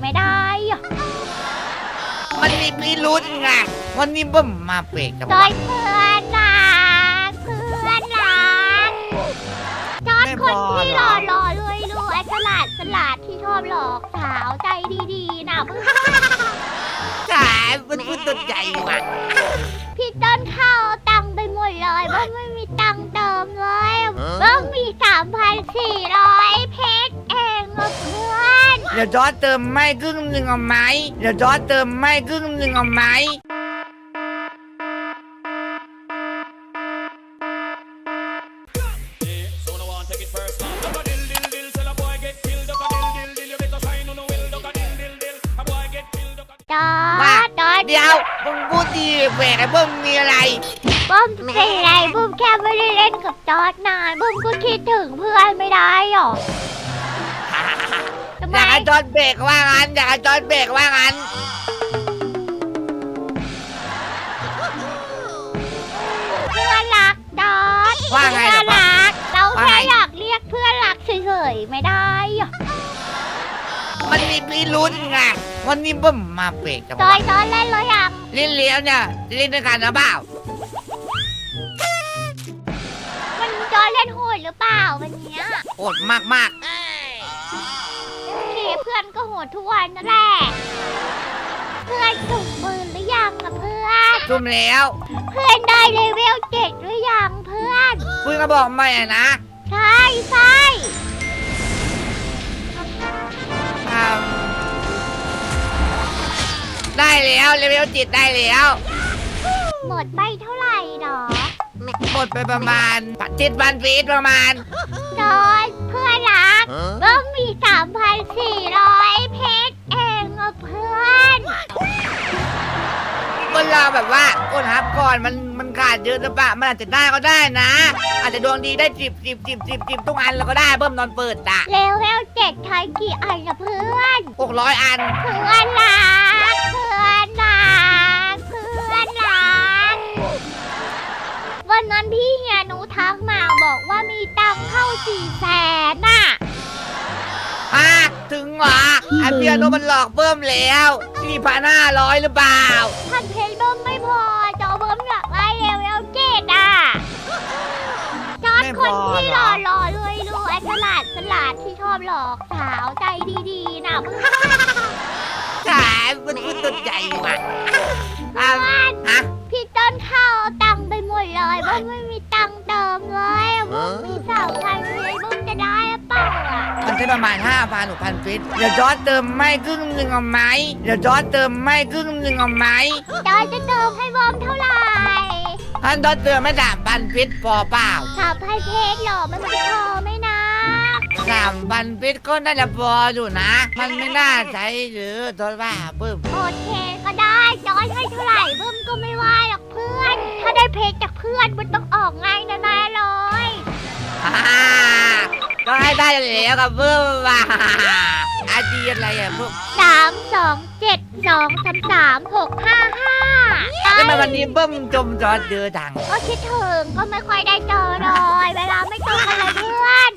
ไม่ได้อะมันมีพิรุษไงวันนี้เบิ่มมาเปรกกับจอยเพื่อนรักเพื่อนรักจอดคนที่หล่อหล่อรวยรวยฉลาดฉลาดที่ชอบหลอกสาวใจดีๆนะเพื่อน สายมันพูดตกใจว่ะ เดี๋ยวจอร์จเติมไม่ครึ่งหนึ่งเอาไหมเดี๋ยวจอร์จเติมไม่ครึ่งหนึ่งเอาไหม So no one take it personal. Duck a dill dill dill, tell a boy get killed. Duck a dill dill dill, you better shine on the will. Duck a dill dill dill, a boy get killed. Duck a จอดจอดเดี๋ยวมึงพูดดีแหวกไอ้เบิ่มมีอะไร บุ้มเป็นไรบุ้มแค่ไม่ได้เล่นกับจอดนานบุ้มก็คิดถึงเพื่อนไม่ได้หรอ ทำอไมยากให้จอร์จเบรกว่างั้นอยากให้จอร์จเบรกว่างั้นเพื่อนรักจอดว่าไงเพื่ล่ะอนรัก เราว่าแค่ไงอยากเรียกเพื่อนรักเฉยๆไม่ได้หรอมันมีพิรุษไงวันนี้เบิ่มมาเปรกกับจอยจอดเล่นหรือยังเล่นเลี้ยวเนี่ยเล่นด้วยกันนะเปล่ามันจอยเล่นโหดหรือเปล่าวันเนี้ยโหดมากมากโอเคเพื่อนก็โหดทุกวันนั่นแหละ เพื่อนสุ่มปืนหรือยังอะเพื่อนๆซุ่มแล้ว เพื่อนได้เลเวลเจ็ดหรือยังเพื่อนคุยก็บอกไม่อะนะใช่ใช่ทำได้แล้วเลเวลจิตได้แล้วหมดไปเท่าไหร่หรอหมดไปประมาณเจ็ดพันฟีตประมาณ จอยเพื่อนรักก็ กดฮับก่อนมันมันขาดเยอะหรือเปล่ามันอาจจะได้ก็ได้นะ อาจจะดวงดีได้สิบสิบสิบสิบสิบทุกอันแล้วก็ได้เบิ่มนอนเปิดอะเลเวลเจ็ดใช้กี่อันนะเพื่อนหกร้อยอัน เพื่อนรักเพื่อนรักเพื่อนรักวันนั้นพี่เฮียหนูทักมาบอกว่ามีตังค์เข้าสี่แสนน่ะฮะถึงเหรอไอเปียโนมันหลอกเบิ่มแล้วสี่พันห้าร้อยหรือเปล่าพันเพชรเบิ้มไม่พอ วลเจ็ดอะจอดคนที่หล่อหล่อรวยรวยฉลาดฉลาดที่ชอบหลอกสาวใจดีๆนะเพื่อนขายมันพูดตกใจว่ะอะฮะพี่ต้นเข้าตังค์ไปหมดเลยเบิ้มไม่มีตังค์เติมเลยเบิ้มมีสาวพันเลยเบิ้มจะได้หรือเปล่าอะมันใช้ประมาณห้าพันหกพันฟีตเดี๋ยวจอร์จเติมไม่ครึ่งหนึ่งเอาไหมเดี๋ยวจอร์จเติมไม่ครึ่งหนึ่งเอาไหมจอยจะเติมให้เบิ้มเท่าไหร่ ท่านจอร์จเติมไม่สามพันฟีตพอเปล่าสาวพันเพชรเหรอมันจะพอไหมนะสามพันฟีตก็น่าจะพออยู่นะ มันไม่น่าใช้หรือจอร์จว่าเพิ่มโอเคก็ได้จอยให้เท่าไหร่เบิ้มก็ไม่ว่าหรอกเพื่อน ถ้าได้เพชรจากเพื่อนมันต้องออกง่ายแน่ๆเลยฮ่าก็ให้ได้แล้วกับเพิ่มว่าอาดีอะไรอะเพิ่มสามสองเจ็ดสองสามสามหกห้าห้าทำไมวันนี้เพิ่มจมจอร์จเยอะจัง ก็คิดถึงก็ไม่ค่อยได้เจอเลยเวลาไม่ตรงกันเลยเพื่อน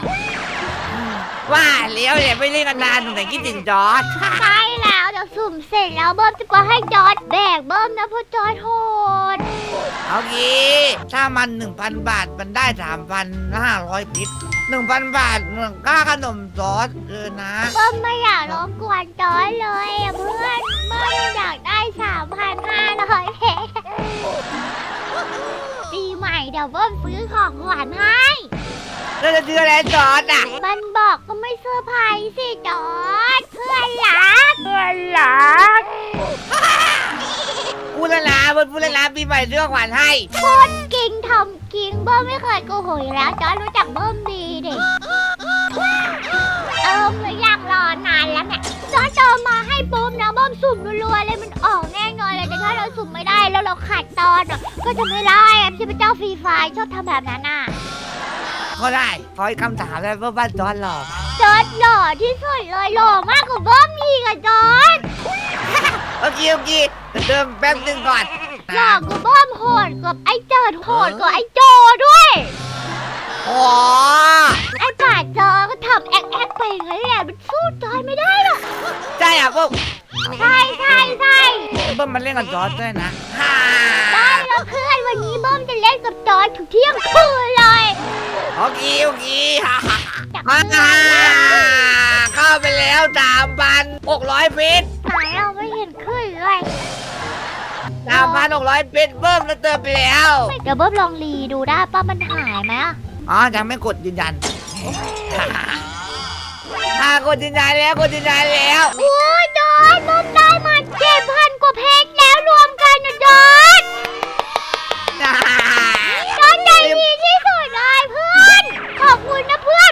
ว่าแล้วเนี่ยไม่เล่นกันนานตรงไหนคิดถึงจอร์จใช่แล้วเดี๋ยวสุ่มเสร็จแล้วเบิ้มจะไปให้จอร์ดแบกเบิ้มนะเพราะจอร์ดโหดเอางี้ถ้ามันหนึ่งพันบาทมันได้สามพันห้าร้อยพิษหนึ่งพันบาทเหมือนค่าขนมจอร์จเลยนะเบิ้มไม่อยากรบกวนจอร์ดเลย ยวเบิ้มซื้อของหวานให้แล้วจะซื้ออะไรจอร์จอะมันบอกก็ไม่เซอร์ไพรส์สิจอร์ดเพื่อนรักเพื่อนรักพูดแล้วนะพูดพูดแล้วนะปีใหม่เรื่องขวัญให้ พูดกิงทำกิงเบิ้มไม่เคยโกหกอยู่แล้วจอร์ดรู้จักเบิ้มดีดิเติมหรือยังรอนานแล้วเนี่ยจอร์ดเติมมาให้ปุ๊บนะเบิ้มสุ่มรัวๆเลยมันออก ถ้าเราสุ่มไม่ได้แล้วเราขาดตอนอะก็จะไม่ได้อะพี่เป็นเจ้าฟรีไฟร์ชอบทำแบบนั้นอะก็ได้ขออีกคำถามได้ว่าบ้านจอร์จหล่อไหมจอร์ดหล่อที่สุดเลยหล่อมากกว่าเบิ้มอีกอะจอร์ดโอเคโอเคจะเติมแป๊บหนึงก่อนหล่อกว่าเบิ้มโหดกว่าไอ้เจิดโหดกว่าไอ้โจด้วย โอ้ไอ้ป่าจอก็ทำแอ๊กแอ๊กไปอย่างนั้นแหละมันสู้จอยไม่ได้หรอก ใช่อะเบิ้ม ใช่ใช่ใช่เบิ้มมันเล่นกับจอร์ดด้วยนะฮ่าได้แล้วเพื่อนวันนี้เบิ้มจะเล่นกับจอยถึงเที่ยงคืนเลยโอเคโอเคฮ่าฮ่าจากฮ่าอฮ่าเข้าไปแล้วสามพันหกร้อยฟิตไหนเราไม่เห็นขึ้นเลยสามพันหกร้อยฟิตเบิ้มแล้วเติมไปแล้วเดี๋ยวเบิ้มลองรีดูได้ป้ามันหายไหมอะอ๋อยังไม่กดยืนยันฮ่าฮ่า กดยืนยันแล้วกดยืนยันแล้วโอ้ยจอยเบิ้มได้มาเจ็ดพันกว่าเพชรแล้วรวมกันนะจอยฮ่าจอยใจดีที่สุดเลยเพื่อน ขอบคุณนะเพื่อน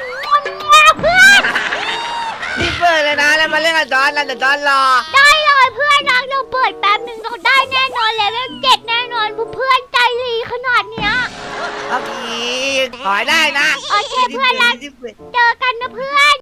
มาเพื่อนรีบเปิดเลยนะแล้วมาเล่นกับจอร์ดแล้วเดี๋ยวจอร์ดรอ ได้เลยเพื่อนรักเราเปิดแป๊บหนึ่งเราได้แน่นอนเลยเวลเจ็ดแน่นอนเพื่อนใจดีขนาดเนี้ยโอเคขอให้ได้นะโอเคเพื่อนรักเจอกันนะเพื่อน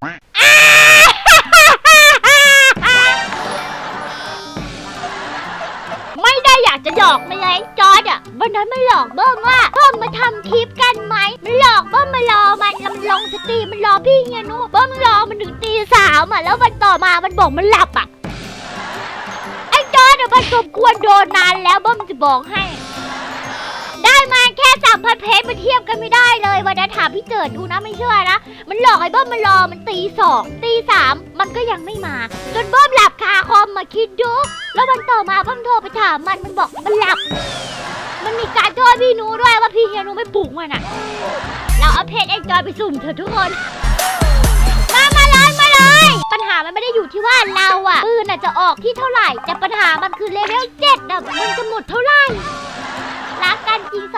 จะหยอกมันเลยจอร์ดอะวันนั้นมันหลอกเบิ้มว่าเบิ้มมาทำคลิปกันไหมมันหลอกเบิ้มมารอมันแล้วมันลงสตรีมมันรอพี่เฮียนุเบิ้มรอมันถึงตีสามอะแล้ววันต่อมามันบอกมันหลับอะไอ้จอร์ดอะมันสมควรโดนนานแล้วเบิ้มจะบอกให้ แค่สามพันเพชรมาเทียบกันไม่ได้เลยวันนั้นถามพี่เจิดดูนะไม่เชื่อนะ มันหลอกไอ้เบิ้มมันรอมันตีสองตีสามมันก็ยังไม่มา จนเบิ้มหลับคาคอมมาคิดดู แล้ววันต่อมาเบิ้มโทรไปถามมันมันบอกมันหลับ มันมีการโทษพี่นูด้วยว่าพี่เฮียนูไม่ปลุกมันอะเราเอาเพชรเอ็นจอยไปสุ่มเถอะทุกคนมามาเลยมาเลยปัญหามันไม่ได้อยู่ที่ว่าเราอะปืนอะจะออกที่เท่าไหร่ แต่ปัญหามันคือเลเวลเจ็ดอะมันจะหมดเท่าไหร่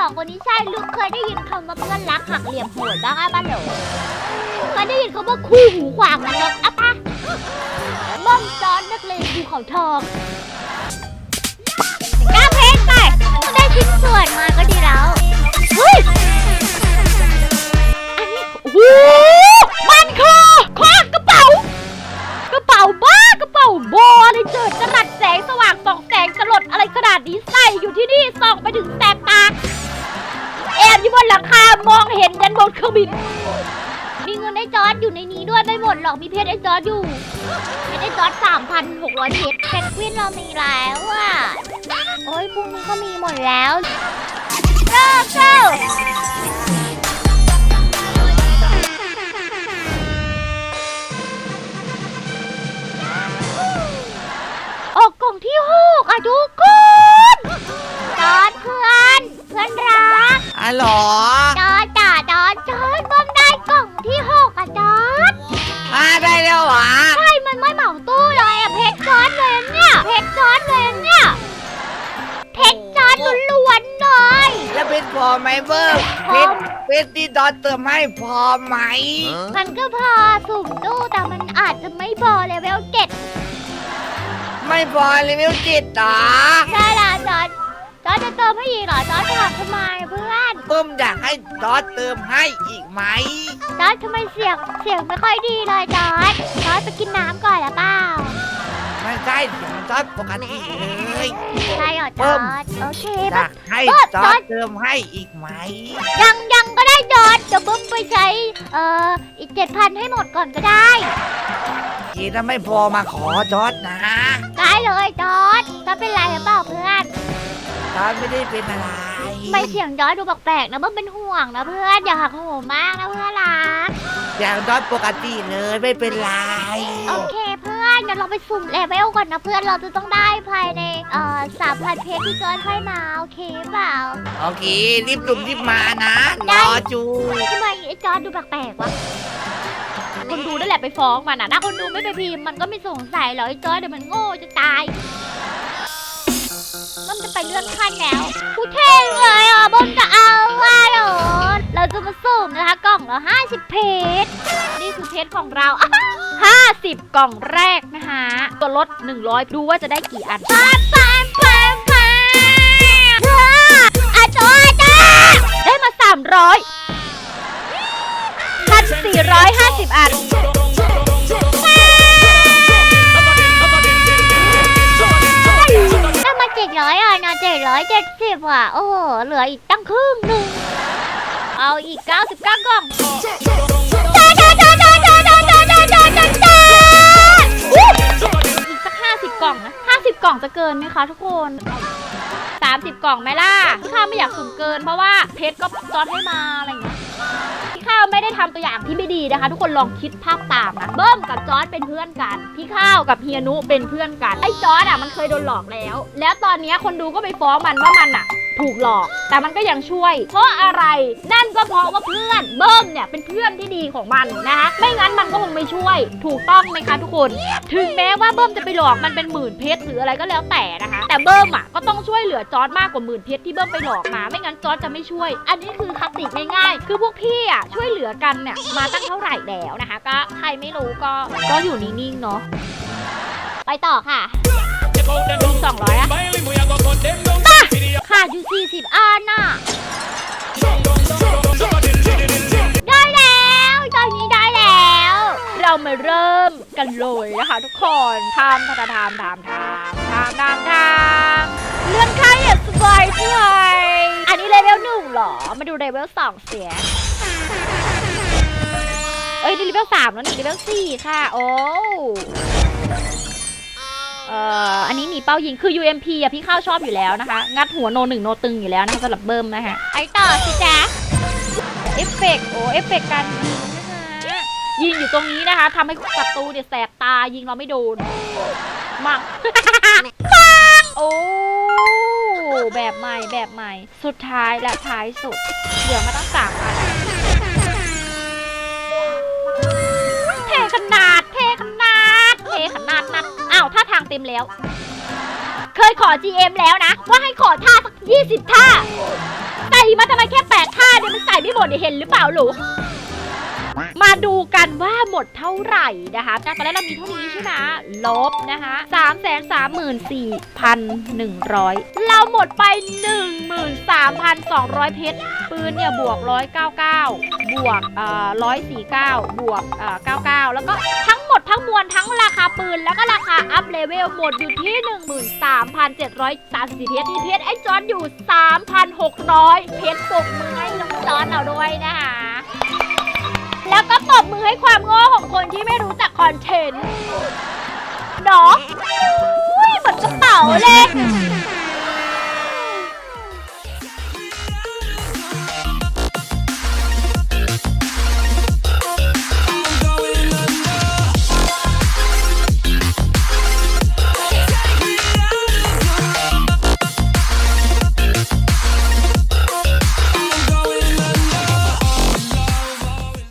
องคนนี้ใช่ลูกเคยได้ยินคำว่าเพื่อนรักหักเหลี่ยมโหดบ้างอะบ้านโหลเคยได้ยินคำว่าคู่หูขวางนรกอะปะม่อมจอนนักเลงภูเขาทองก้าเพชรไปได้ชิ้นส่วนมาก็ดีแล้วเฮ้ยอันนี้โอ้โหมันคือคว้ากระเป๋า กระเป๋าบ้ากระเป๋าโบอะไรเจิดจรัสแสงสว่างส่องแสงสลดอะไรขนาดนี้ใส่อยู่ที่นี่ส่องไปถึงแสบตา บอยู่บนหลังคามองเห็นยันบนเครื่องบิน มีเงินไอ้จอร์ดอยู่ในนี้ด้วยไม่หมดหรอกมีเพชรไอ้จอร์ดอยู่เพชรไอ้จอร์ดสามพันหกร้อยเพชรเพนกวินเรามีแล้วอะโอ้ยพวกนี้ก็มีหมดแล้วเริ่มเจ้า พอไหมเบิ้มพอเพชรเพชรที่จอร์ดเติมให้พอไหม มันก็พอสุ่มตู้แต่มันอาจจะไม่พอเลเวลเจ็ดไม่พอเลเวลจิตเหรอใช่ละจอดจอดจะเติมให้อีกเหรอจอดถามทำไมเพื่อนเบิ้มอยากให้จอร์ดเติมให้อีกไหมจอร์ดทำไมเสียงเสียงไม่ค่อยดีเลยจอร์ดจอร์ดไปกินน้ำก่อนแล้วเปล่าไม่ ใช่เสียงจอร์ดปกติเลยใช่เหรอจเพิ่อมร์ดโอเคอแบยาบกให้เบิ้มจอจอร์ร์ดดเติมให้อีกไหม ยังยังก็ได้จอร์ดเดี๋ยวบึ้มไปใช้เอ่ออีกเจ็ดพันให้หมดก่อนก็ได้ทีถ้าไม่พอมาขอจอร์ดนะได้เลยจอร์ดถ้าเป็นไรหรือเปล่าเพื่อน จอร์ดไม่ได้เป็นอะไรไม่เสียงจอร์ดดูแปลกๆนะบึ้มเป็นห่วงนะเพื่อนอย่าหักโหมมากนะเพื่อนรักอย่างจอร์ดปกติเลยไม่เป็นไร โอเค เพื่อนเดี๋ยวเราไปสุ่มเลเวลก่อนนะเพื่อนเราจะต้องได้ภายในเอ่อสามพันเพชรที่จอร์ดให้มาโอเคเปล่า โอเค รีบสุ่มรีบมานะได้รอจูทำไมไอ้จอร์ดดูแปลกๆวะคนดูนั่นแหละไปฟ้องมันอะถ้าคนดูไม่ไปพิมพ์มันก็ไม่สงสัยหรอกไอ้จอร์ดเดี๋ยวมันโง่จะตาย มันจะไปเลื่อนขั้นแล้วกูเท่งเลยอะบนจะเอาว่าเหรอเราจะมาสุ่มนะคะกล่องละ50 เพชรนี่คือเพชรของเราอ้าว 50 กล่องแรกนะคะตัวลด 100 ดูว่าจะได้กี่อันปามปามปามปามอาจออาจาได้มา 300พัน450 อันถ้มาเจ็ดร้อยอะนะเจ็ดร้อยเจ็ดสิบอะ โอ้โห เหลืออีกตั้งครึ่งหนึ่งเอาอีกเก้าสิบเก้ากล่อง อีกสักห้าสิบกล่องนะห้าสิบกล่องจะเกินไหมคะทุกคนสามสิบกล่องไหมล่ะข้าไม่อยากสุ่เกิน เพราะว่าเพชรก็จอดให้มาอะไรอย่างเงี้ยข้าวไม่ได้ทำตัวอย่างที่ไม่ดีนะคะ ทุกคนลองคิดภาพตามนะเบิ้มกับจอร์ดเป็นเพื่อนกัน พี่ข้าวกับเฮียนุเป็นเพื่อนกันไอ้จอร์ดอะมันเคยโดนหลอกแล้ว แล้วตอนนี้คนดูก็ไปฟ้องมันว่ามันอะ ถูกหลอก แต่มันก็ยังช่วย เพราะอะไรนั่นก็เพราะว่าเพื่อนเบิ้มเนี่ยเป็นเพื่อนที่ดีของมันนะคะไม่งั้นมันก็คงไม่ช่วย ถูกต้องไหมคะทุกคน ถึงแม้ว่าเบิ้มจะไปหลอกมันเป็นหมื่นเพชรหรืออะไรก็แล้วแต่นะคะ แต่เบิ้มอะก็ต้องช่วยเหลือจอร์ดมากกว่าหมื่นเพชรที่เบิ้มไปหลอกมา ไม่งั้นจอร์ดจะไม่ช่วย อันนี้คือคติง่ายๆ คือพวกพี่อะช่วยเหลือกันเนี่ยมาตั้งเท่าไหร่แล้วนะคะ ก็ใครไม่รู้ก็ก็อยู่นิ่งๆเนาะไปต่อค่ะ Check out them down. 200อะ ขาดอยู่ 40อันน่ะ ได้แล้ว ตอนนี้ได้แล้ว เรามาเริ่มกันเลยนะคะทุกคนทำทำทำทำทำทำทำทำเลื่อนขั้นอย่างสบายใจอันนี้เลเวลหนึ่งเหรอ มาดูเลเวลสองเสียเอ้ยนี่เลเวลสามแล้วนี่เลเวลสี่ค่ะ โอ้ เอ่ออันนี้มีเป้ายิงคือ UMP อะพี่ข้าวชอบอยู่แล้วนะคะ งัดหัวโนหนึ่งโนตึงอยู่แล้วนะคะสำหรับเบิ้มนะคะไปต่อสิจ๊ะเอฟเฟกต์โอ้เอฟเฟกต์การยิงนะคะยิงอยู่ตรงนี้นะคะทำให้ศัตรูเนี่ยแสบตายิงเราไม่โดนมังปังโอ้แบบใหม่แบบใหม่ สุดท้ายและท้ายสุดเหลือมาตั้งสามพัน เต็มแล้ว เคยขอ GM แล้วนะ ว่าให้ขอท่าสัก20 ท่า ใส่มาทำไมแค่แปดท่าเนี่ยมันใส่ไม่หมดเดี๋ยเห็นหรือเปล่าหลู มาดูกันว่าหมดเท่าไหร่นะคะจากตอนแรกเรามีเท่านี้ใช่ไหมลบนะคะ3 3 4 1 0 0เราหมดไป13,200เพชรปืนเนี่ยบวก199บวกเอ่อ149บวกเอ่อ99แล้วก็ทั้งหมดทั้งมวลทั้งราคาปืนแล้วก็ราคาอัพเลเวลหมดอยู่ที่13,734เพชรที่เพชรไอ้จอนอยู่3,600เพชรปรบมือให้น้องจอนเราด้วยนะคะ แล้วก็ปรบมือให้ความโง่ของคนที่ไม่รู้จักคอนเทนต์เนาะอุ้ยเหมือนกระเป๋าเลย